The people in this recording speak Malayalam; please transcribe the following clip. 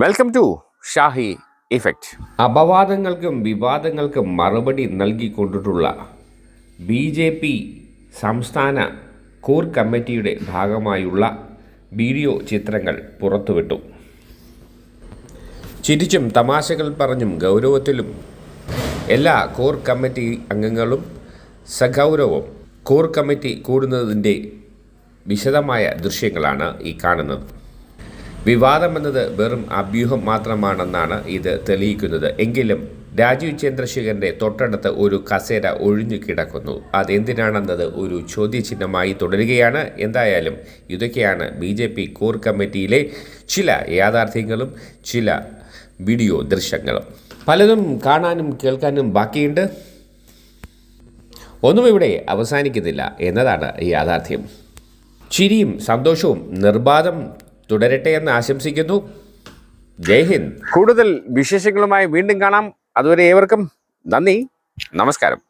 വെൽക്കം ടു ഷാഹി ഇഫക്റ്റ് അപവാദങ്ങൾക്കും വിവാദങ്ങൾക്കും മറുപടി നൽകിക്കൊണ്ടിട്ടുള്ള ബി ജെ പി സംസ്ഥാന കോർ കമ്മിറ്റിയുടെ ഭാഗമായുള്ള വീഡിയോ ചിത്രങ്ങൾ പുറത്തുവിട്ടു. ചിരിച്ചും തമാശകൾ പറഞ്ഞും ഗൗരവത്തിലും എല്ലാ കോർ കമ്മിറ്റി അംഗങ്ങളും സഗൗരവം കോർ കമ്മിറ്റി കൂടുന്നതിന്റെ വിശദമായ ദൃശ്യങ്ങളാണ് ഈ കാണുന്നത്. വിവാദമെന്നത് വെറും അഭ്യൂഹം മാത്രമാണെന്നാണ് ഇത് തെളിയിക്കുന്നത്. എങ്കിലും രാജീവ് ചന്ദ്രശേഖരന്റെ തൊട്ടടുത്ത് ഒരു കസേര ഒഴിഞ്ഞു കിടക്കുന്നു. അതെന്തിനാണെന്നത് ഒരു ചോദ്യചിഹ്നമായി തുടരുകയാണ്. എന്തായാലും ഇതൊക്കെയാണ് ബി ജെ പി കോർ കമ്മിറ്റിയിലെ ചില യാഥാർത്ഥ്യങ്ങളും ചില വീഡിയോ ദൃശ്യങ്ങളും. പലതും കാണാനും കേൾക്കാനും ബാക്കിയുണ്ട്. ഒന്നും ഇവിടെ അവസാനിക്കുന്നില്ല എന്നതാണ് യാഥാർത്ഥ്യം. ചിരിയും സന്തോഷവും നിർബാധം തുടരട്ടെ എന്ന് ആശംസിക്കുന്നു. ജയ് ഹിന്ദ്. കൂടുതൽ വിശേഷങ്ങളുമായി വീണ്ടും കാണാം. അതുവരെ ഏവർക്കും നന്ദി. നമസ്കാരം.